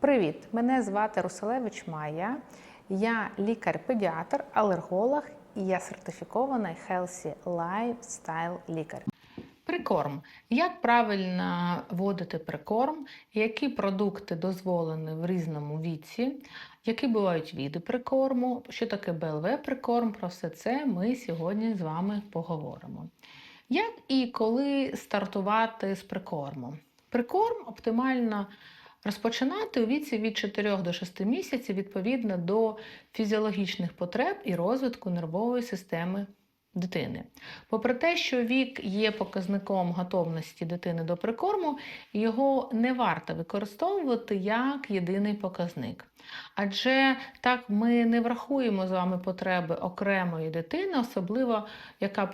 Привіт! Мене звати Руселевич Майя. Я лікар-педіатр, алерголог і я сертифікований Healthy Lifestyle лікар. Прикорм. Як правильно вводити прикорм, які продукти дозволені в різному віці, які бувають види прикорму, що таке БЛВ прикорм, про все це ми сьогодні з вами поговоримо. Як і коли стартувати з прикорму? Прикорм оптимально розпочинати у віці від 4 до 6 місяців відповідно до фізіологічних потреб і розвитку нервової системи дитини. Попри те, що вік є показником готовності дитини до прикорму, його не варто використовувати як єдиний показник. Адже так ми не врахуємо з вами потреби окремої дитини, особливо яка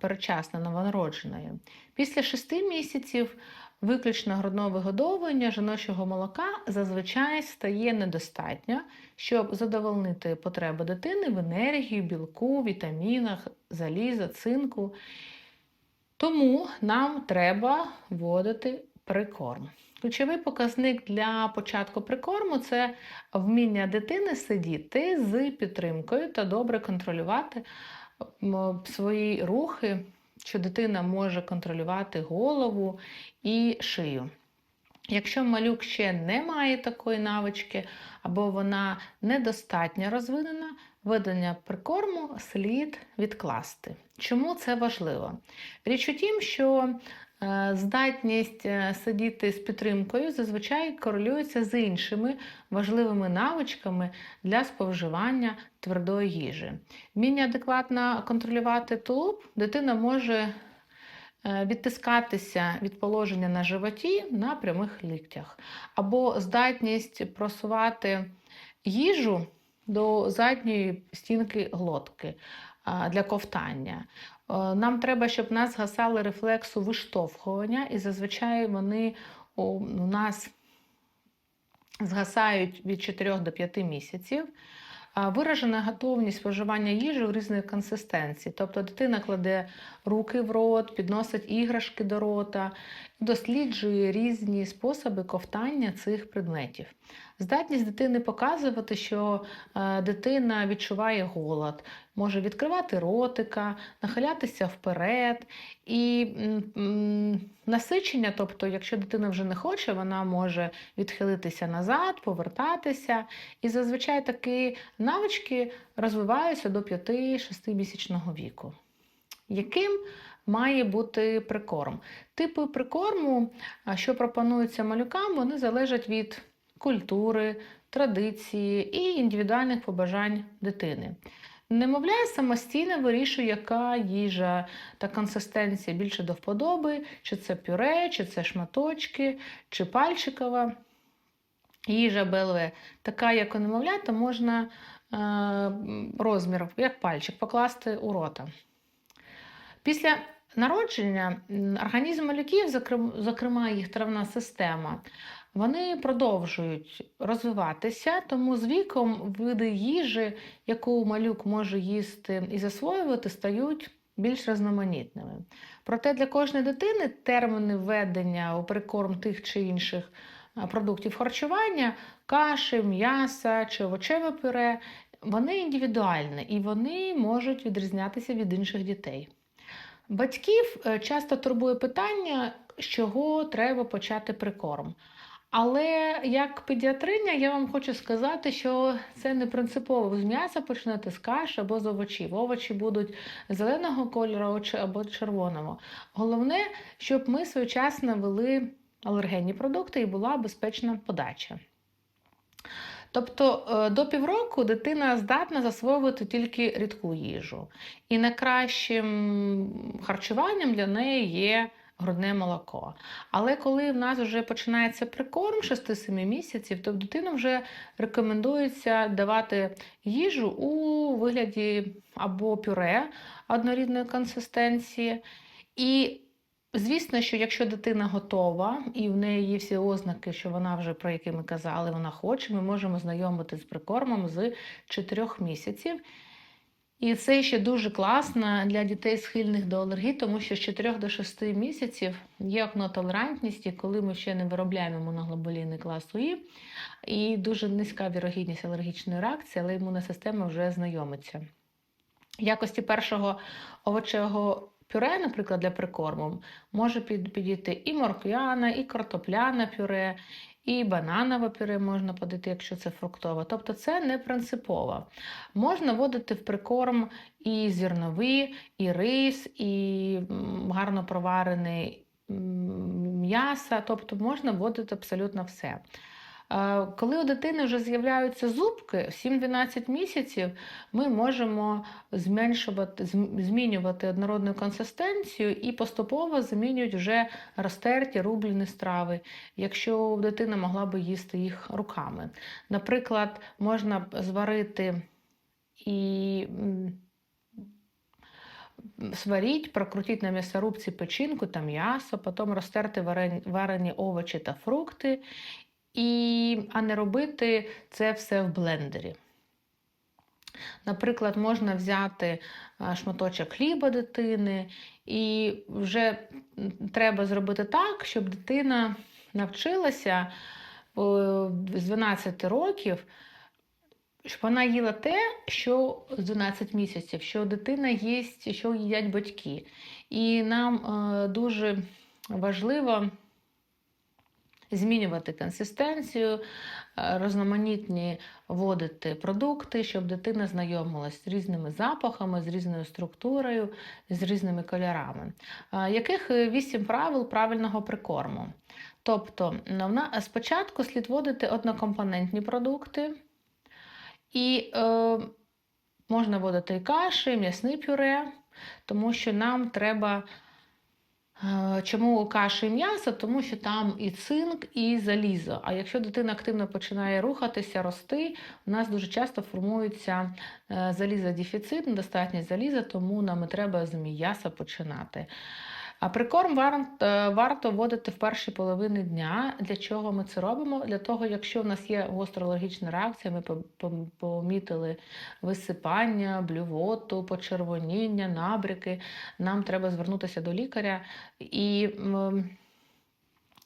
перечасно новонародженою. Після 6 місяців виключно грудного вигодовування жіночого молока зазвичай стає недостатньо, щоб задовольнити потреби дитини в енергії, білку, вітамінах, заліза, цинку. Тому нам треба вводити прикорм. Ключовий показник для початку прикорму це вміння дитини сидіти з підтримкою та добре контролювати свої рухи, що дитина може контролювати голову і шию. Якщо малюк ще не має такої навички, або вона недостатньо розвинена, видання прикорму слід відкласти. Чому це важливо? Річ у тім, що здатність е, сидіти з підтримкою зазвичай корелюється з іншими важливими навичками для споживання твердої їжі. Вміння адекватно контролювати тулуб дитина може е, відтискатися від положення на животі на прямих ліктях, або здатність просувати їжу до задньої стінки глотки для ковтання. Е, Нам треба, щоб в нас згасали рефлексу виштовхування, і зазвичай вони у нас згасають від 4 до 5 місяців. Виражена готовність споживання їжі у різних консистенції. Тобто дитина кладе руки в рот, підносить іграшки до рота, досліджує різні способи ковтання цих предметів. Здатність дитини показувати, що е, дитина відчуває голод, може відкривати ротика, нахилятися вперед. І насичення, тобто, якщо дитина вже не хоче, вона може відхилитися назад, повертатися. І зазвичай такі навички розвиваються до 5-6 місячного віку. Яким має бути прикорм? Типи прикорму, що пропонуються малюкам, вони залежать від культури, традиції і індивідуальних побажань дитини. Немовля самостійно вирішує, яка їжа та консистенція більше до вподоби, чи це пюре, чи це шматочки, чи пальчикова їжа БЛВ. Така, як у немовлята, можна е, розмір, як пальчик, покласти у рота. Після народження організм малюків, зокрема їх травна система, вони продовжують розвиватися, тому з віком види їжі, яку малюк може їсти і засвоювати, стають більш різноманітними. Проте для кожної дитини терміни введення у прикорм тих чи інших продуктів харчування, каші, м'яса чи овочеве пюре, вони індивідуальні і вони можуть відрізнятися від інших дітей. Батьків е, часто турбує питання, з чого треба почати прикорм. Але як педіатриня я вам хочу сказати, що це не принципово. З м'яса почнете з каші або з овочів. Овочі будуть зеленого кольору або червоного. Головне, щоб ми своєчасно вели алергенні продукти і була безпечна подача. Тобто е, до півроку дитина здатна засвоювати тільки рідку їжу. І найкращим харчуванням для неї є грудне молоко. Але коли в нас вже починається прикорм 6-7 місяців, то дитину вже рекомендується давати їжу у вигляді або пюре однорідної консистенції. І Звісно, що якщо дитина готова і в неї є всі ознаки, що вона вже про які ми казали, вона хоче, ми можемо знайомити з прикормом з 4 місяців. І це ще дуже класно для дітей схильних до алергії, тому що з 4 до 6 місяців є окно толерантності, коли ми ще не виробляємо імуноглобуліни класу І, і дуже низька вірогідність алергічної реакції, але імунна система вже знайомиться. В якості першого овочевого пюре, наприклад, для прикорму, може підійти і морквяна, і картопляне пюре, і бананове пюре можна подати, якщо це фруктове. Тобто це не принципово. Можна вводити в прикорм і зернові, і рис, і гарно проварений м'ясо, тобто можна вводити абсолютно все. Коли у дитини вже з'являються зубки, в 7-12 місяців ми можемо зменшувати, змінювати однородну консистенцію і поступово замінюють вже розтерті рублені страви, якщо дитина могла би їсти їх руками. Наприклад, можна зварити і сваріть, прокрутіть на м'ясорубці печінку та м'ясо, потім розтерти варені овочі та фрукти, і, а не робити це все в блендері. Наприклад, можна взяти шматочок хліба дитини, і вже треба зробити так, щоб дитина навчилася з 12 років, щоб вона їла те, що з 12 місяців, що дитина їсть, що їдять батьки. І нам е, дуже важливо змінювати консистенцію, е, різноманітні вводити продукти, щоб дитина знайомилась з різними запахами, з різною структурою, з різними кольорами. Е, Яких е, вісім правил правильного прикорму? Тобто, спочатку слід вводити однокомпонентні продукти, і е, можна вводити і каші, і м'ясне пюре, тому що нам треба. Е, Чому каші і м'ясо? Тому що там і цинк, і залізо. А якщо дитина активно починає рухатися, рости, у нас дуже часто формується е, залізодефіцит, недостатність заліза, тому нам і треба з м'яса починати. А прикорм варто, варто вводити в першій половині дня. Для чого ми це робимо? Для того, якщо в нас є гостроалергічна реакція, ми по- по- помітили висипання, блювоту, почервоніння, набряки, нам треба звернутися до лікаря. І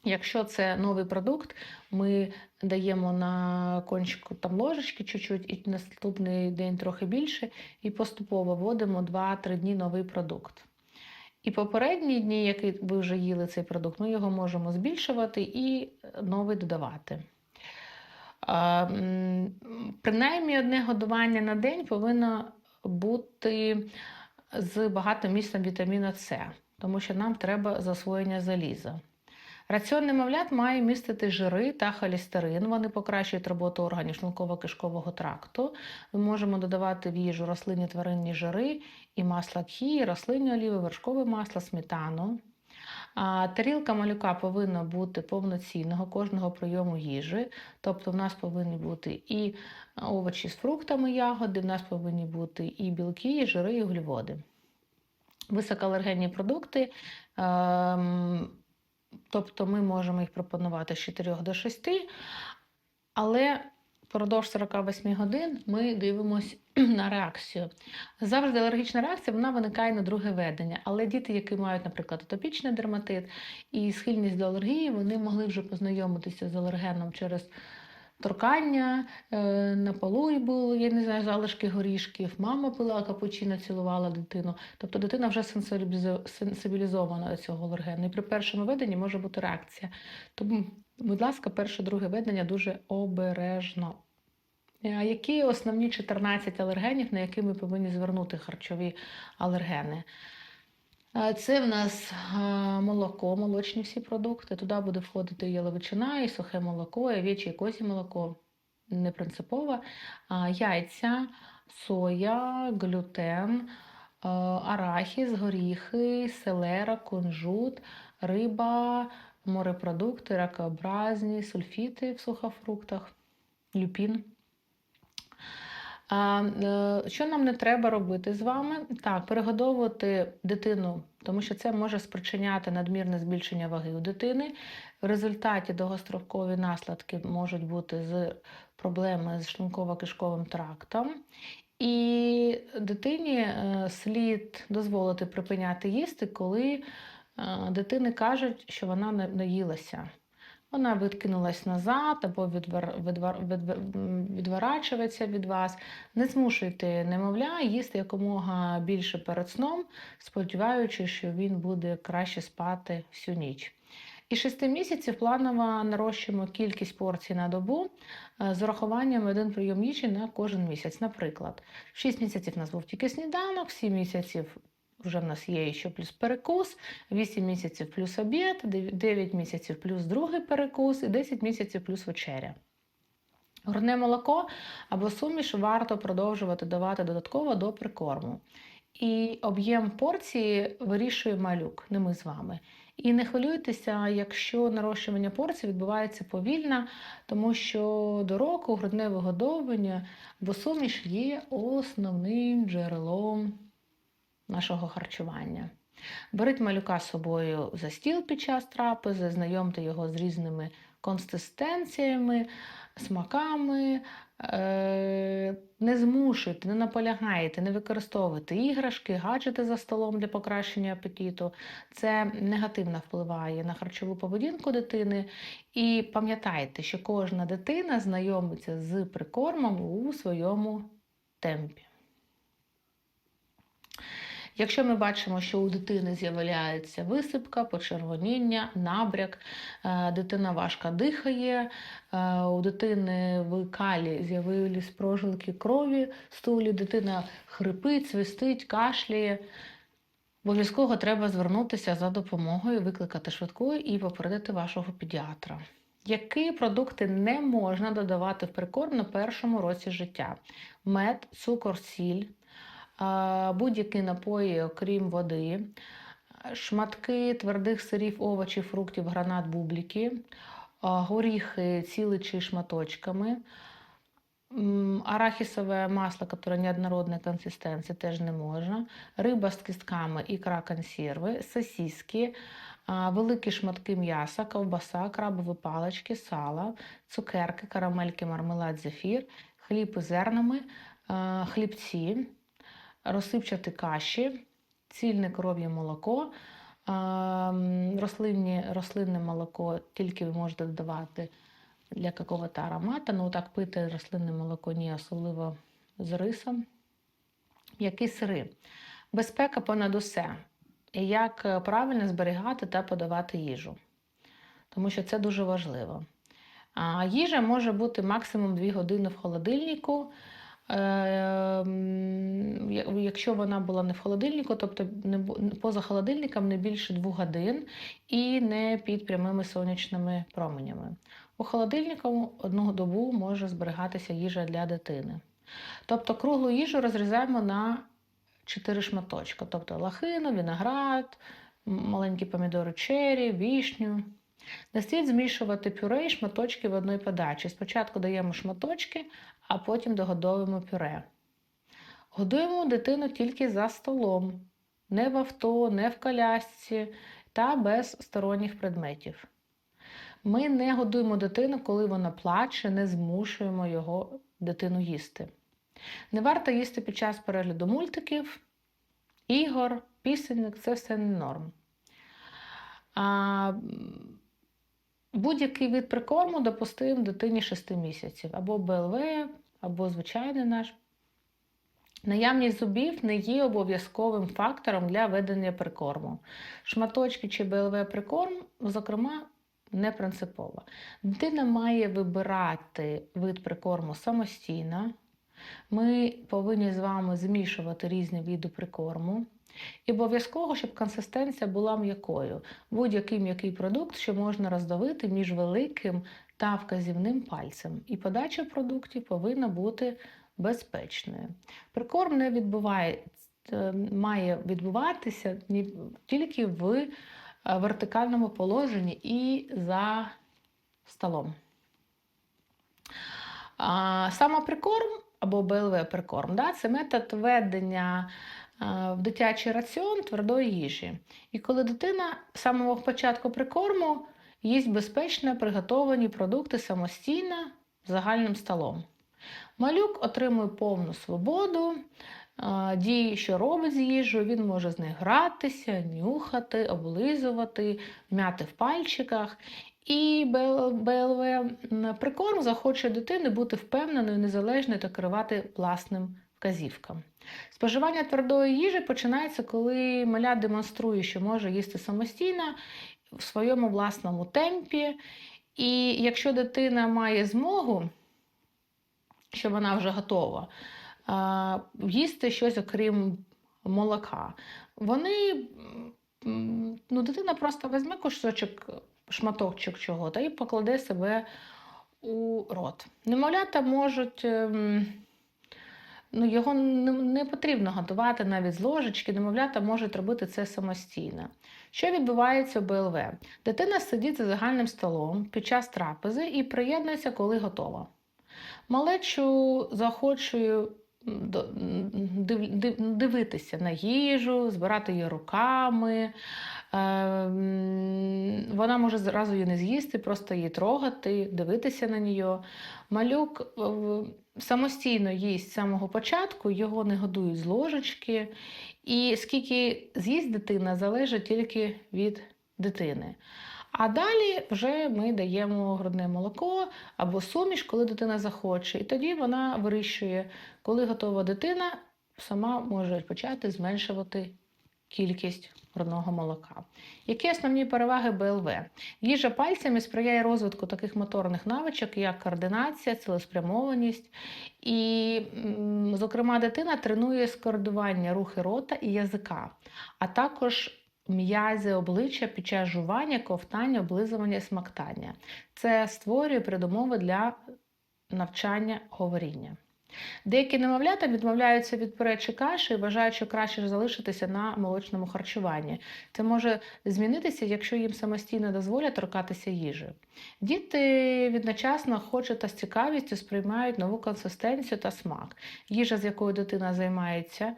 якщо це новий продукт, ми даємо на кончику там ложечки чуть-чуть, і наступний день трохи більше, і поступово вводимо 2-3 дні новий продукт. І попередні дні, які ви вже їли цей продукт, ми його можемо збільшувати і новий додавати. Принаймні одне годування на день повинно бути з багатим містом вітаміна С, тому що нам треба засвоєння заліза. Раціон немовлят має містити жири та холестерин. Вони покращують роботу органів шлунково-кишкового тракту. Ми можемо додавати в їжу рослинні тваринні жири і масла кхі, рослинні оліви, вершкове масло, сметану. Тарілка малюка повинна бути повноцінного кожного прийому їжі. Тобто в нас повинні бути і овочі з фруктами, ягоди, в нас повинні бути і білки, і жири, і углеводи. Високоалергенні продукти. ем, Тобто ми можемо їх пропонувати з 4 до 6, але впродовж 48 годин ми дивимося на реакцію. Завжди алергічна реакція вона виникає на друге ведення. Але діти, які мають, наприклад, атопічний дерматит і схильність до алергії, вони могли вже познайомитися з алергеном через торкання, е, на полу і було, я не знаю, залишки горішків, мама пила капучино, цілувала дитину. Тобто дитина вже сенсибілізована до цього алергену. І при першому веденні може бути реакція. Тому, будь ласка, перше, друге ведення дуже обережно. Які основні 14 алергенів, на які ми повинні звернути харчові алергени? Це в нас молоко, молочні всі продукти. Туди буде входити яловичина, і сухе молоко, і овече, і козі молоко. Не принципово. Яйця, соя, глютен, арахіс, горіхи, селера, кунжут, риба, морепродукти, ракообразні, сульфіти в сухофруктах, люпін. Е, що нам не треба робити з вами? Так, перегодовувати дитину, тому що це може спричиняти надмірне збільшення ваги у дитини. В результаті довгострокові наслідки можуть бути з проблеми з шлунково-кишковим трактом. І дитині е, слід дозволити припиняти їсти, коли е, дитини кажуть, що вона не наїлася. Вона відкинулась назад або відвер, відвер, відвер, відворачується від вас. Не змушуйте немовля їсти якомога більше перед сном, сподіваючись, що він буде краще спати всю ніч. І 6 місяців планово нарощуємо кількість порцій на добу е, з урахуванням один прийом їжі на кожен місяць. Наприклад, в 6 місяців у нас був тільки сніданок, в 7 місяців вже в нас є ще плюс перекус, 8 місяців плюс обід, 9 місяців плюс другий перекус і 10 місяців плюс вечеря. Грудне молоко або суміш варто продовжувати давати додатково до прикорму. І об'єм порції вирішує малюк, не ми з вами. І не хвилюйтеся, якщо нарощування порцій відбувається повільно, тому що до року грудне вигодовування або суміш є основним джерелом нашого харчування. Беріть малюка з собою за стіл під час трапези, знайомте його з різними консистенціями, смаками. Е, Не змушуйте, не наполягайте, не використовуйте іграшки, гаджети за столом для покращення апетиту. Це негативно впливає на харчову поведінку дитини. І пам'ятайте, що кожна дитина знайомиться з прикормом у своєму темпі. Якщо ми бачимо, що у дитини з'являється висипка, почервоніння, набряк, е, дитина важко дихає, е, у дитини в калі з'явились прожилки крові, стулі, дитина хрипить, свистить, кашляє. Обов'язково треба звернутися за допомогою, викликати швидку і попередити вашого педіатра. Які продукти не можна додавати в прикорм на першому році життя? Мед, цукор, сіль, будь-які напої, окрім води, шматки твердих сирів, овочів, фруктів, гранат, бубліки, горіхи цілі чи шматочками. Арахісове масло, яке неоднородної консистенції, теж не можна. Риба з кістками, ікра консерви, сосиски, великі шматки м'яса, ковбаса, крабові палички, сало, цукерки, карамельки, мармелад, зефір, хліб із зернами, хлібці, розсипчаті каші, цільне коров'є молоко, рослинні, рослинне молоко тільки ви можете додавати для какого-то аромата. Ну, так пити рослинне молоко ні, особливо з рисом. Які сири? Безпека понад усе. І як правильно зберігати та подавати їжу. Тому що це дуже важливо. Їжа може бути максимум 2 години в холодильнику. Якщо вона була не в холодильнику, тобто не поза холодильником не більше 2 годин і не під прямими сонячними променями. У холодильнику одну добу може зберігатися їжа для дитини. Тобто круглу їжу розрізаємо на 4 шматочки. Тобто лахину, виноград, маленькі помідори чері, вішню. Не слід змішувати пюре і шматочки в одній подачі. Спочатку даємо шматочки, а потім догодовуємо пюре. Годуємо дитину тільки за столом, не в авто, не в колясці та без сторонніх предметів. Ми не годуємо дитину, коли вона плаче, не змушуємо його дитину їсти. Не варто їсти під час перегляду мультиків, ігор, пісенник це все не норм. А, будь-який вид прикорму допустим дитині 6 місяців, або БЛВ, або звичайний наш. Наявність зубів не є обов'язковим фактором для ведення прикорму. Шматочки чи БЛВ прикорм, зокрема, не принципово. Дитина має вибирати вид прикорму самостійно. Ми повинні з вами змішувати різні види прикорму. І обов'язково, щоб консистенція була м'якою. Будь-який м'який продукт, що можна роздавити між великим та вказівним пальцем. І подача продуктів повинна бути безпечною. Прикорм не відбуває, е, має відбуватися тільки в е, вертикальному положенні і за столом. Самоприкорм або БЛВ прикорм да, це метод введення в дитячий раціон твердої їжі. І коли дитина з самого початку прикорму їсть безпечно приготовані продукти самостійно загальним столом. Малюк отримує повну свободу, дії, що робить з їжею, він може з нею гратися, нюхати, облизувати, м'яти в пальчиках. І БЛВ прикорм захоче дитини бути впевненою, незалежною та керувати власним вказівкам. Споживання твердої їжі починається, коли маля демонструє, що може їсти самостійно в своєму власному темпі. І якщо дитина має змогу, що вона вже готова, їсти щось окрім молока, вони, ну, дитина просто візьме кусочок, шматочок чого та і покладе себе у рот. Немовлята можуть. ем, Ну, його не, не потрібно готувати навіть з ложечки, немовлята можуть робити це самостійно. Що відбувається у БЛВ? Дитина сидить за загальним столом під час трапези і приєднується, коли готова. Малечу див- дивитися на їжу, збирати її руками. Е, Вона може зразу її не з'їсти, просто її трогати, дивитися на неї. Малюк е, самостійно їсть з самого початку, його не годують з ложечки. І скільки з'їсть дитина, залежить тільки від дитини. А далі вже ми даємо грудне молоко або суміш, коли дитина захоче. І тоді вона вирішує, коли готова дитина, сама може почати зменшувати кількість грудного молока. Які основні переваги БЛВ? Їжа пальцями сприяє розвитку таких моторних навичок, як координація, цілеспрямованість. І, зокрема, дитина тренує скоординування рухи рота і язика, а також м'язи обличчя під час жування, ковтання, облизування смактання. Це створює передумови для навчання говоріння. Деякі немовлята відмовляються від пюре чи каші і вважають, що краще залишитися на молочному харчуванні. Це може змінитися, якщо їм самостійно дозволять торкатися їжі. Діти відночасно охоче та з цікавістю сприймають нову консистенцію та смак. Їжа, з якою дитина займається,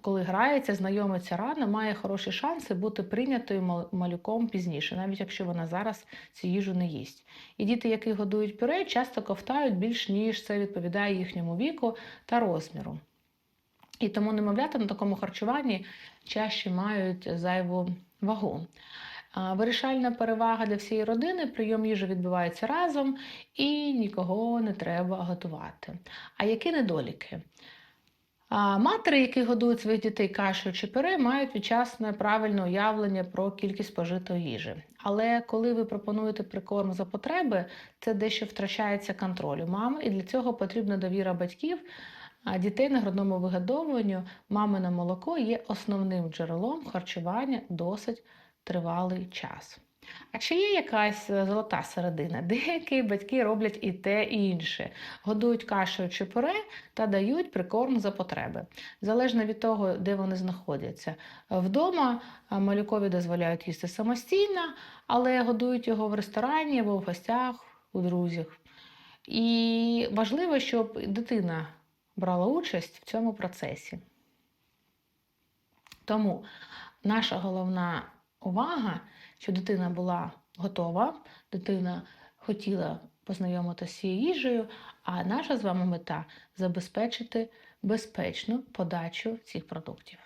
коли грається, знайомиться рано, має хороші шанси бути прийнятою малюком пізніше, навіть якщо вона зараз цю їжу не їсть. І діти, які годують пюре, часто ковтають більш ніж це відповідає їхньому віку та розміру. І тому немовлята на такому харчуванні чаще мають зайву вагу. Вирішальна перевага для всієї родини прийом їжі відбувається разом і нікого не треба готувати. А які недоліки? А Матері, які годують своїх дітей кашею чи пюре, мають відчасне правильне уявлення про кількість спожитої їжі. Але коли ви пропонуєте прикорм за потреби, це дещо втрачається контроль у мами, і для цього потрібна довіра батьків. А дітей на грудному вигодовуванню мамине молоко є основним джерелом харчування досить тривалий час. А чи є якась е, золота середина? Деякі батьки роблять і те, і інше. Годують кашею чи пюре та дають прикорм за потреби. Залежно від того, де вони знаходяться. Вдома малюкові дозволяють їсти самостійно, але годують його в ресторані або в гостях у друзях. І важливо, щоб дитина брала участь в цьому процесі. Тому наша головна увага, що дитина була готова, дитина хотіла познайомитися з цією їжею, а наша з вами мета забезпечити безпечну подачу цих продуктів.